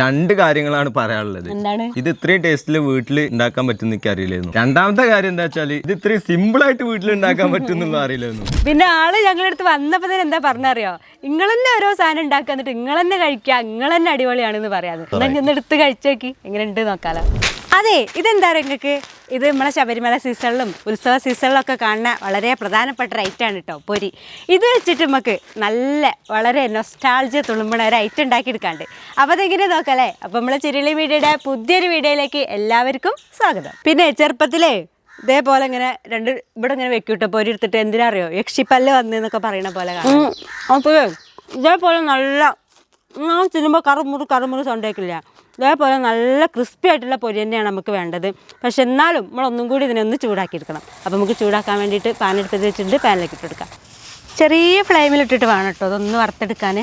രണ്ട് കാര്യങ്ങളാണ് പറയാനുള്ളത്. ഇത് ഇത്രയും ടേസ്റ്റിൽ വീട്ടിൽ ഉണ്ടാക്കാൻ പറ്റുന്ന എനിക്ക് അറിയില്ലായിരുന്നു. രണ്ടാമത്തെ കാര്യം എന്താ വെച്ചാൽ ഇത് ഇത്രയും സിമ്പിൾ ആയിട്ട് വീട്ടിൽ ഉണ്ടാക്കാൻ പറ്റുന്നുള്ള അറിയില്ലായിരുന്നു. പിന്നെ ആൾ ഞങ്ങളുടെ അടുത്ത് വന്നപ്പോ തന്നെ എന്താ പറഞ്ഞറിയോ? നിങ്ങൾ തന്നെ ഓരോ സാധനം ഉണ്ടാക്കാന്നിട്ട് ഇങ്ങളെന്നെ നിങ്ങൾ തന്നെ കഴിക്കുക നിങ്ങൾ തന്നെ അടിപൊളിയാണെന്ന് പറയാതെ എന്നാ എടുത്ത് കഴിച്ചു നോക്കി എങ്ങനെ ഉണ്ട് നോക്കാലോ. അതെ ഇതെന്താ നിങ്ങൾക്ക് ഇത് നമ്മളെ ശബരിമല സീസണിലും ഉത്സവ സീസണിലൊക്കെ കാണുന്ന വളരെ പ്രധാനപ്പെട്ട ഐറ്റമാണ് കേട്ടോ പൊരി. ഇത് വെച്ചിട്ട് നമുക്ക് നല്ല വളരെ നൊസ്റ്റാൾജിയ തുളുമ്പണ ഒരു ഐറ്റം ഉണ്ടാക്കിയെടുക്കാണ്ട് അപ്പോൾ അതെങ്ങനെ നോക്കല്ലേ അപ്പോൾ നമ്മളെ ചിരളി വീഡിയോയുടെ പുതിയൊരു വീഡിയോയിലേക്ക് എല്ലാവർക്കും സ്വാഗതം. പിന്നെ ചെറുപ്പത്തിലേ ഇതേപോലെ ഇങ്ങനെ രണ്ട് ഇവിടെ ഇങ്ങനെ വെക്കൂട്ടോ പൊരി എടുത്തിട്ട് എന്തിനാ അറിയോ യക്ഷിപ്പല്ല് വന്നെന്നൊക്കെ പറയുന്ന പോലെ അപ്പോൾ ഇതേപോലെ നല്ല ഞാൻ തിന്നുമ്പോൾ കറുമുറു കറുമുറു സൗണ്ട് കേൾക്കില്ല. ഇതേപോലെ നല്ല ക്രിസ്പി ആയിട്ടുള്ള പൊരി തന്നെയാണ് നമുക്ക് വേണ്ടത്. പക്ഷെ എന്നാലും നമ്മളൊന്നും കൂടി ഇതിനൊന്ന് ചൂടാക്കി എടുക്കണം അപ്പോൾ നമുക്ക് ചൂടാക്കാൻ വേണ്ടിയിട്ട് പാൻ എടുത്ത് വെച്ചിട്ട് പാനിലേക്ക് ഇട്ടെടുക്കാം ചെറിയ ഫ്ലെയിമിലിട്ടിട്ട് വേണം കേട്ടോ അതൊന്ന് വറുത്തെടുക്കാൻ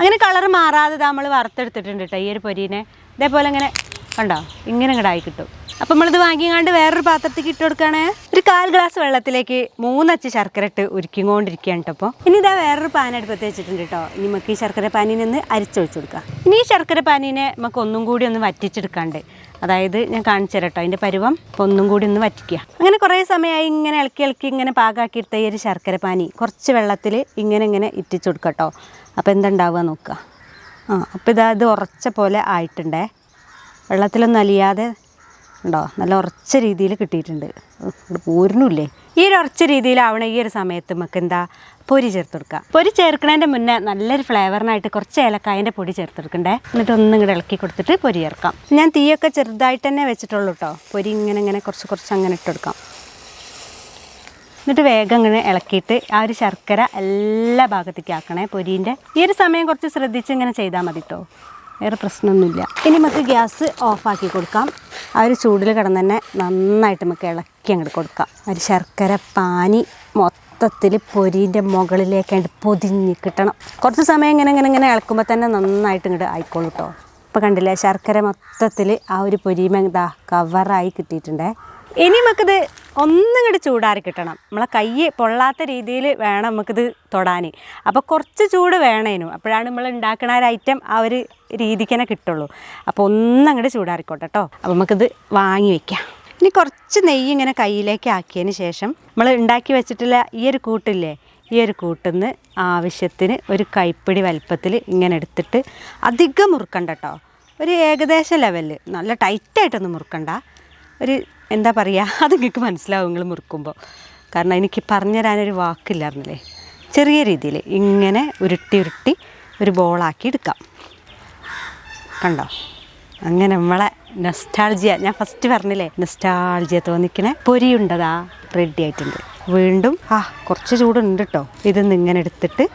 അങ്ങനെ കളർ മാറാതെ നമ്മൾ വറുത്തെടുത്തിട്ടുണ്ട് കേട്ടോ ഈ ഒരു പൊരീനെ. ഇതേപോലെ ഇങ്ങനെ കണ്ടോ? ഇങ്ങനെ ഇങ്ങോട്ടായി കിട്ടും. അപ്പം നമ്മളിത് വാങ്ങിയാണ്ട് വേറൊരു പാത്രത്തേക്ക് ഇട്ട് കൊടുക്കുകയാണേ ഒരു കാൽ ഗ്ലാസ് വെള്ളത്തിലേക്ക് മൂന്നച്ച് ശർക്കര ഇട്ട് ഉരുക്കിക്കൊണ്ടിരിക്കുകയാണ് കേട്ടോ അപ്പോൾ ഇനി ഇതാ വേറൊരു പാൻ അടുപ്പത്ത് വെച്ചിട്ടുണ്ട് കേട്ടോ ഇനി നമുക്ക് ഈ ശർക്കര പാനിൽ നിന്ന് അരിച്ചൊഴിച്ച് കൊടുക്കാം. ഇനി ഈ ശർക്കര പാനീനെ നമുക്ക് ഒന്നും കൂടി ഒന്ന് വറ്റിച്ചെടുക്കാണ്ട്. അതായത് ഞാൻ കാണിച്ചു തരാം കേട്ടോ അതിന്റെ പരുവം. അപ്പോൾ ഒന്നും കൂടി ഒന്ന് വറ്റിക്കുക. അങ്ങനെ കുറേ സമയമായി ഇങ്ങനെ ഇളക്കി ഇളക്കി ഇങ്ങനെ പാകാക്കി എടുത്ത ഈ ഒരു ശർക്കര പാനി കുറച്ച് വെള്ളത്തിൽ ഇങ്ങനെ ഇങ്ങനെ ഇറ്റിച്ചു കൊടുക്കുക കേട്ടോ അപ്പോൾ എന്തുണ്ടാവുക നോക്കുക. ആ അപ്പോൾ ഇതാ ഇത് ഉറച്ച പോലെ ആയിട്ടുണ്ടേ. വെള്ളത്തിലൊന്നും അലിയാതെ ഉണ്ടോ? നല്ല ഉറച്ച രീതിയിൽ കിട്ടിയിട്ടുണ്ട്. പോരുന്നില്ലേ? ഈ ഒരു ഉറച്ച രീതിയിലാവണ ഈ ഒരു സമയത്ത് നമുക്ക് എന്താ പൊരി ചേർത്ത് കൊടുക്കുക പൊരി ചേർക്കുന്നതിന്റെ മുന്നേ നല്ലൊരു ഫ്ലേവറിനായിട്ട് കുറച്ച് ഏലക്കായന്റെ പൊടി ചേർത്ത് കൊടുക്കണ്ടേ? എന്നിട്ട് ഒന്നും ഇങ്ങോട്ട് ഇളക്കി കൊടുത്തിട്ട് പൊരി ചേർക്കാം. ഞാൻ തീയൊക്കെ ചെറുതായിട്ട് തന്നെ വെച്ചിട്ടുള്ളൂ കേട്ടോ പൊരി ഇങ്ങനെ ഇങ്ങനെ കുറച്ച് കുറച്ച് അങ്ങനെ ഇട്ട് കൊടുക്കാം. എന്നിട്ട് വേഗം ഇങ്ങനെ ഇളക്കിയിട്ട് ആ ഒരു ശർക്കര എല്ലാ ഭാഗത്തേക്ക് ആക്കണേ പൊരീന്റെ. ഈ ഒരു സമയം കുറച്ച് ശ്രദ്ധിച്ച് ഇങ്ങനെ ചെയ്താൽ മതി കേട്ടോ വേറെ പ്രശ്നമൊന്നുമില്ല. ഇനി നമുക്ക് ഗ്യാസ് ഓഫാക്കി കൊടുക്കാം. ആ ഒരു ചൂടിൽ കിടന്ന് തന്നെ നന്നായിട്ട് നമുക്ക് ഇളക്കി അങ്ങോട്ട് കൊടുക്കാം. ഒരു ശർക്കര പാനി മൊത്തത്തിൽ പൊരീന്റെ മുകളിലേക്കായിട്ട് പൊതിഞ്ഞ് കിട്ടണം. കുറച്ച് സമയം ഇങ്ങനെ ഇങ്ങനെ ഇങ്ങനെ ഇളക്കുമ്പോൾ തന്നെ നന്നായിട്ട് ഇങ്ങോട്ട് ആയിക്കോളൂ കേട്ടോ ഇപ്പോൾ കണ്ടില്ലേ ശർക്കര മൊത്തത്തിൽ ആ ഒരു പൊരിമ ഇതാ കവറായി കിട്ടിയിട്ടുണ്ടേ. ഇനി നമുക്കിത് ഒന്നും കൂടി ചൂടാറി കിട്ടണം. നമ്മളെ കൈ പൊള്ളാത്ത രീതിയിൽ വേണം നമുക്കിത് തൊടാൻ അപ്പോൾ കുറച്ച് ചൂട് വേണേനു. അപ്പോഴാണ് നമ്മൾ ഉണ്ടാക്കുന്ന ഒരു ഐറ്റം ആ ഒരു രീതിക്ക് തന്നെ കിട്ടുള്ളൂ. അപ്പോൾ ഒന്നും അങ്ങോട്ട് ചൂടാറിക്കോട്ടെ കേട്ടോ അപ്പോൾ നമുക്കിത് വാങ്ങി വയ്ക്കാം ഇനി കുറച്ച് നെയ്യ് ഇങ്ങനെ കയ്യിലേക്ക് ആക്കിയതിന് ശേഷം നമ്മൾ ഉണ്ടാക്കി വെച്ചിട്ടുള്ള ഈ ഒരു കൂട്ടില്ലേ ഈ ഒരു കൂട്ടിന്ന് ആവശ്യത്തിന് ഒരു കൈപ്പിടി വലുപ്പത്തിൽ ഇങ്ങനെ എടുത്തിട്ട് അധികം മുറുക്കണ്ട കേട്ടോ ഒരു ഏകദേശം ലെവലിൽ നല്ല ടൈറ്റായിട്ടൊന്നും മുറുക്കണ്ട. ഒരു എന്താ പറയുക അത് നിങ്ങൾക്ക് മനസ്സിലാവും നിങ്ങൾ മുറുക്കുമ്പോൾ കാരണം എനിക്ക് പറഞ്ഞുതരാനൊരു വാക്കില്ലായിരുന്നില്ലേ? ചെറിയ രീതിയിൽ ഇങ്ങനെ ഉരുട്ടി ഉരുട്ടി ഒരു ബോളാക്കി എടുക്കാം. കണ്ടോ? അങ്ങനെ നമ്മളെ നെസ്റ്റാൾജിയ ഞാൻ ഫസ്റ്റ് പറഞ്ഞില്ലേ? നെസ്റ്റാൾജിയ തോന്നിക്കണേ. പൊരിയുണ്ടതാ റെഡി ആയിട്ടുണ്ട്. വീണ്ടും ആ കുറച്ച് ചൂടുണ്ട് കേട്ടോ ഇതൊന്ന് ഇങ്ങനെ എടുത്തിട്ട്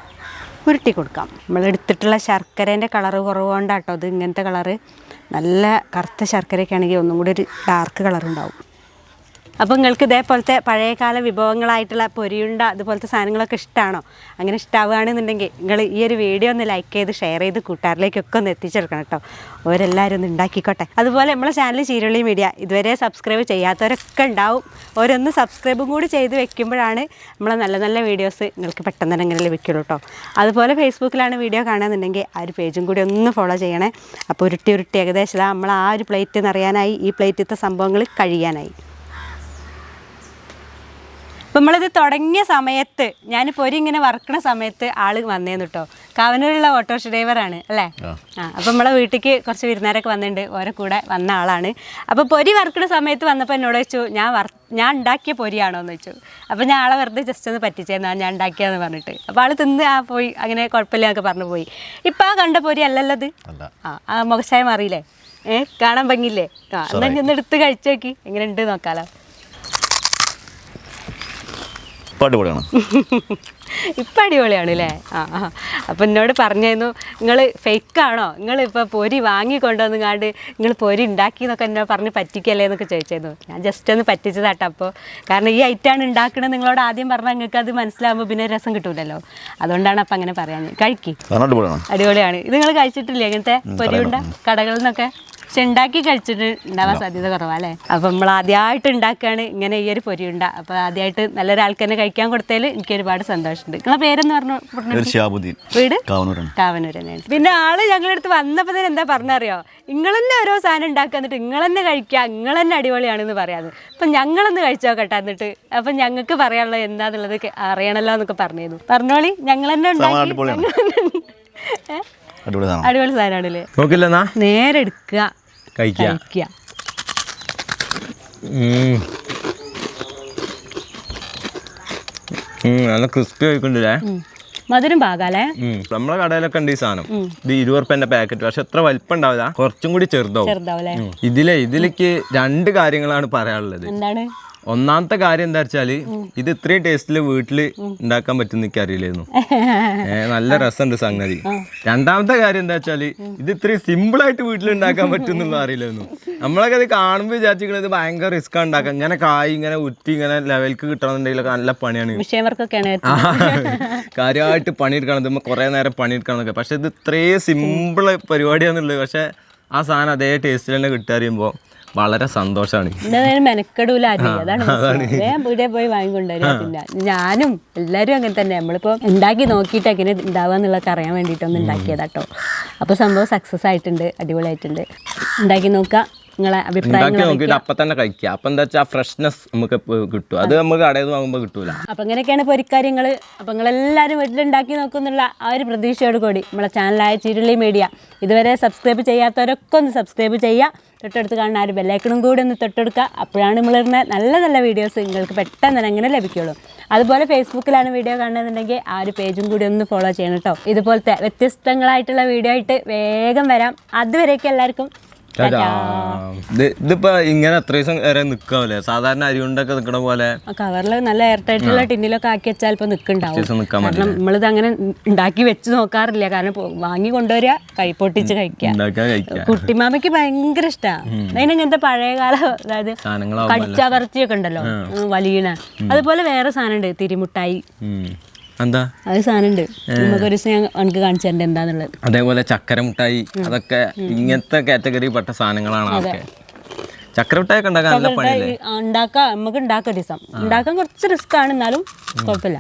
ഉരുട്ടി കൊടുക്കാം. നമ്മൾ എടുത്തിട്ടുള്ള ശർക്കരേന്റെ കളറ് കുറവുകൊണ്ടാട്ടോ അത് ഇങ്ങനത്തെ കളറ് നല്ല കറുത്ത ശർക്കരയൊക്കെ ആണെങ്കിൽ ഒന്നും കൂടി ഒരു ഡാർക്ക് കളർ ഉണ്ടാവും. അപ്പോൾ നിങ്ങൾക്ക് ഇതേപോലത്തെ പഴയകാല വിഭവങ്ങളായിട്ടുള്ള പൊരിയുണ്ട അതുപോലത്തെ സാധനങ്ങളൊക്കെ ഇഷ്ടമാണോ അങ്ങനെ ഇഷ്ടമാവുകയാണെന്നുണ്ടെങ്കിൽ നിങ്ങൾ ഈ ഒരു വീഡിയോ ഒന്ന് ലൈക്ക് ചെയ്ത് ഷെയർ ചെയ്ത് കൂട്ടുകാരിലേക്കൊക്കെ ഒന്ന് എത്തിച്ചെടുക്കണം കേട്ടോ. ഓരെല്ലാവരും ഒന്ന് ഉണ്ടാക്കിക്കോട്ടെ. അതുപോലെ നമ്മളെ ചാനൽ ചീരുള്ളി മീഡിയ ഇതുവരെ സബ്സ്ക്രൈബ് ചെയ്യാത്തവരൊക്കെ ഉണ്ടാവും. ഓരോന്ന് സബ്സ്ക്രൈബും കൂടി ചെയ്ത് വെക്കുമ്പോഴാണ് നമ്മളെ നല്ല നല്ല വീഡിയോസ് നിങ്ങൾക്ക് പെട്ടെന്ന് തന്നെ ഇങ്ങനെ ലഭിക്കുള്ളൂ കേട്ടോ. അതുപോലെ ഫേസ്ബുക്കിലാണ് വീഡിയോ കാണുകയെന്നുണ്ടെങ്കിൽ ആ ഒരു പേജും കൂടി ഒന്ന് ഫോളോ ചെയ്യണേ. അപ്പോൾ ഉരുട്ടി ഉരുട്ടി ഏകദേശം നമ്മൾ ആ ഒരു പ്ലേറ്റ് നിറയാനായി ഈ പ്ലേറ്റിലത്തെ സംഭവങ്ങൾ കഴിയാനായി. അപ്പം നമ്മളിത് തുടങ്ങിയ സമയത്ത് ഞാൻ പൊരി ഇങ്ങനെ വറക്കണ സമയത്ത് ആൾ വന്നേന്ന് കേട്ടോ കാവനൂരുള്ള ഓട്ടോറിക്ഷ ഡ്രൈവറാണ് അല്ലേ? ആ. അപ്പം നമ്മളെ വീട്ടിലേക്ക് കുറച്ച് വിരുന്നാരൊക്കെ വന്നിട്ടുണ്ട് ഓരോ കൂടെ വന്ന ആളാണ്. അപ്പോൾ പൊരി വറക്കണ സമയത്ത് വന്നപ്പോൾ എന്നോട് ചോദിച്ചു ഞാൻ വർ ഞാൻ ഉണ്ടാക്കിയ പൊരിയാണോ? എന്ന് ചോദിച്ചു. അപ്പോൾ ഞാൻ ആളെ വെറുതെ ജസ്റ്റ് ഒന്ന് പറ്റിച്ചേന്നാ ഞാൻ ഉണ്ടാക്കിയതെന്ന് പറഞ്ഞിട്ട്. അപ്പോൾ ആൾ തിന്ന് ആ പോയി അങ്ങനെ കുഴപ്പമില്ല എന്നൊക്കെ പറഞ്ഞു പോയി. ഇപ്പം ആ കണ്ട പൊരി അല്ലല്ലോ ഇത് ആ ആ മുഖശായ അറിയില്ലേ ഏഹ് കാണാൻ ഭംഗിയില്ലേ? ആ എന്നാൽ ഞാൻ ഒന്ന് എടുത്ത് കഴിച്ചു നോക്കി എങ്ങനെ ഉണ്ട് നോക്കാലോ. പാട്ടുപാടാണ് ഇപ്പം അടിപൊളിയാണ് അല്ലേ ആ. അപ്പം എന്നോട് പറഞ്ഞായിരുന്നു നിങ്ങൾ ഫേക്കാണോ? നിങ്ങൾ ഇപ്പോൾ പൊരി വാങ്ങി കൊണ്ടുവന്ന് കാണ്ട് നിങ്ങൾ പൊരി ഉണ്ടാക്കി എന്നൊക്കെ എന്നോട് പറഞ്ഞ് പറ്റിക്കല്ലേ എന്നൊക്കെ ചോദിച്ചായിരുന്നു. ഞാൻ ജസ്റ്റ് ഒന്ന് പറ്റിച്ചതാട്ടോ അപ്പോൾ കാരണം ഈ ഐറ്റാണ് ഉണ്ടാക്കണത് നിങ്ങളോട് ആദ്യം പറഞ്ഞാൽ നിങ്ങൾക്ക് അത് മനസ്സിലാകുമ്പോൾ പിന്നെ രസം കിട്ടൂലല്ലോ. അതുകൊണ്ടാണ് അപ്പം അങ്ങനെ പറയാൻ കഴിക്കും. അടിപൊളിയാണ്. ഇത് നിങ്ങൾ കഴിച്ചിട്ടില്ലേ ഇങ്ങനത്തെ പൊരിയുണ്ട കടകളിൽ നിന്നൊക്കെ? പക്ഷെ ഉണ്ടാക്കി കഴിച്ചിട്ട് ഉണ്ടാവാൻ സാധ്യത കുറവാ അല്ലേ? അപ്പം നമ്മൾ ആദ്യമായിട്ട് ഉണ്ടാക്കുകയാണ് ഇങ്ങനെ ഈ ഒരു പൊരി ഉണ്ട. അപ്പോൾ ആദ്യമായിട്ട് നല്ലൊരാൾക്ക് തന്നെ കഴിക്കാൻ കൊടുത്തതിൽ എനിക്ക് ഒരുപാട് സന്തോഷമുണ്ട്. നിങ്ങളെ പേരെന്ന് പറഞ്ഞു? വീട്? കാവനൂർ തന്നെയാണ് പിന്നെ ആൾ ഞങ്ങളുടെ അടുത്ത് വന്നപ്പോൾ തന്നെ എന്താ പറഞ്ഞറിയോ? നിങ്ങൾ തന്നെ ഓരോ സാധനം ഉണ്ടാക്കുക എന്നിട്ട് നിങ്ങൾ തന്നെ കഴിക്കുക നിങ്ങൾ തന്നെ അടിപൊളിയാണെന്ന് പറയാം അപ്പം ഞങ്ങളൊന്ന് കഴിച്ചു നോക്കട്ടെ എന്നിട്ട്. അപ്പം ഞങ്ങൾക്ക് പറയാനുള്ളത് എന്താന്നുള്ളത് കെ- അറിയണല്ലോ എന്നൊക്കെ പറഞ്ഞിരുന്നു. പറഞ്ഞോളി ഞങ്ങൾ തന്നെ ഉണ്ടാക്കി. അടിപൊളി സാധനം. അടിപൊളി സാധനമാണല്ലേ? നേരെ എടുക്കുക. കഴിക്കുക. നല്ല ക്രിസ്പി ആയിക്കൊണ്ടില്ലേ. മധുരം പാകാലേ നമ്മളെ കടയിലൊക്കെ ഉണ്ട് ഈ സാധനം. ഇത് ഇരുപത് റുപ്യന്റെ പാക്കറ്റ്. പക്ഷെ എത്ര വലിപ്പം ഉണ്ടാവില്ല കുറച്ചും കൂടി ചെറുതാവും. ഇതിലെ ഇതിലേക്ക് രണ്ട് കാര്യങ്ങളാണ് പറയാനുള്ളത്. എന്താണ്? ഒന്നാമത്തെ കാര്യം എന്താ വെച്ചാൽ ഇത് ഇത്രയും ടേസ്റ്റിൽ വീട്ടിൽ ഉണ്ടാക്കാൻ പറ്റുന്ന എനിക്ക് അറിയില്ലായിരുന്നു നല്ല രസമുണ്ട് സംഗതി. രണ്ടാമത്തെ കാര്യം എന്താ വെച്ചാൽ ഇത് ഇത്രയും സിമ്പിൾ ആയിട്ട് വീട്ടിൽ ഉണ്ടാക്കാൻ പറ്റുന്നുള്ള അറിയില്ലായിരുന്നു. നമ്മളൊക്കെ ഇത് കാണുമ്പോൾ വിചാരിച്ചിരിക്കുന്നത് ഭയങ്കര റിസ്ക് ഉണ്ടാക്കാം ഇങ്ങനെ കായ് ഇങ്ങനെ ഉറ്റി ഇങ്ങനെ ലെവൽക്ക് കിട്ടണമെന്നുണ്ടെങ്കിലൊക്കെ നല്ല പണിയാണ്. കാര്യമായിട്ട് പണിയെടുക്കണം. ഇത് കുറേ നേരം പണിയെടുക്കണം എന്നൊക്കെ. പക്ഷെ ഇത് ഇത്രയും സിമ്പിൾ പരിപാടിയാണെന്നുള്ളത് പക്ഷെ ആ സാധനം അതേ ടേസ്റ്റിൽ തന്നെ കിട്ടുക അറിയുമ്പോൾ വളരെ സന്തോഷമാണ് മെനക്കെടൂല. വേഗം പോയി വാങ്ങിക്കൊണ്ടുവരും പിന്നെ ഞാനും എല്ലാരും അങ്ങനെ തന്നെ. നമ്മളിപ്പോൾ ഉണ്ടാക്കി നോക്കിയിട്ട് എങ്ങനെ ഉണ്ടാവുക എന്നുള്ളതൊക്കെ അറിയാൻ വേണ്ടിയിട്ടൊന്ന് ഉണ്ടാക്കിയതാട്ടോ. അപ്പോൾ സംഭവം സക്സസ് ആയിട്ടുണ്ട് അടിപൊളിയായിട്ടുണ്ട്. ഉണ്ടാക്കി നോക്കുക. നിങ്ങളെ അപ്പൊ തന്നെ കഴിക്കുക. അപ്പം എന്താ വെച്ചാൽ ഫ്രഷ്നെസ് നമുക്ക് കിട്ടും. അത് നമുക്ക് കടയിൽ നിന്ന് വാങ്ങുമ്പോൾ കിട്ടൂല. അപ്പൊ അങ്ങനെയൊക്കെയാണ് പൊരിക്കാര്യങ്ങൾ അപ്പം നിങ്ങളെല്ലാവരും വീട്ടിലുണ്ടാക്കി നോക്കുന്നുള്ള ആ ഒരു പ്രതീക്ഷയോട് കൂടി നമ്മളെ ചാനലായ ചിരുളി മീഡിയ ഇതുവരെ സബ്സ്ക്രൈബ് ചെയ്യാത്തവരൊക്കെ ഒന്ന് സബ്സ്ക്രൈബ് ചെയ്യുക. തൊട്ടടുത്ത് കാണുന്ന ആ ഒരു ബെല്ലൈക്കണും കൂടി ഒന്ന് തൊട്ടെടുക്കുക. അപ്പോഴാണ് നമ്മളിരുന്ന നല്ല നല്ല വീഡിയോസ് നിങ്ങൾക്ക് പെട്ടെന്ന് തന്നെ അങ്ങനെ ലഭിക്കുള്ളൂ. അതുപോലെ ഫേസ്ബുക്കിലാണ് വീഡിയോ കാണുന്നുണ്ടെങ്കിൽ ആ ഒരു പേജും കൂടി ഒന്ന് ഫോളോ ചെയ്യണം കേട്ടോ. ഇതുപോലത്തെ വ്യത്യസ്തങ്ങളായിട്ടുള്ള വീഡിയോ ആയിട്ട് വേഗം വരാം. അതുവരേക്കും എല്ലാവർക്കും ഇതിപ്പോ ഇങ്ങനെ എത്ര ദിവസം വരെ നിക്കാവല്ലേ സാധാരണ അരി കൊണ്ടൊക്കെ നിക്കണ പോലെ കവറിൽ കവറിൽ നല്ല എയർ ടൈറ്റുള്ള ടിന്നിലൊക്കെ ആക്കി വെച്ചാൽ ഇപ്പൊ നിക്കണ്ടാവും. കാരണം നമ്മളിത് അങ്ങനെ ഉണ്ടാക്കി വെച്ച് നോക്കാറില്ല. കാരണം വാങ്ങി കൊണ്ടുവരിക കൈപ്പൊട്ടിച്ച് കഴിക്കാം കഴിക്കുക. കുട്ടിമാമയ്ക്ക് ഭയങ്കര ഇഷ്ടമാണ് അതിനങ്ങനത്തെ പഴയകാല അതായത് കടിച്ചവർത്തിയൊക്കെ ഉണ്ടല്ലോ. വലിയ വലിയണ. അതുപോലെ വേറെ സാധനം ഉണ്ട് തിരിമുട്ടായി. എന്താ? അത് ദിവസം ഞാൻ എനിക്ക് കാണിച്ചു തരേണ്ട എന്താന്നുള്ളത്. അതേപോലെ ചക്കര മുട്ടായി അതൊക്കെ ഇങ്ങനത്തെ കാറ്റഗറി പെട്ട സാധനങ്ങളാണ് അതൊക്കെ ചക്കര മുട്ടായി ഉണ്ടാക്കാൻ നല്ല പണിയല്ലേ? ഉണ്ടാക്കാം. നമുക്ക് ഉണ്ടാക്കാം ദിവസം. ഉണ്ടാക്കാൻ കുറച്ച് റിസ്ക് ആണ് എന്നാലും കുഴപ്പമില്ല.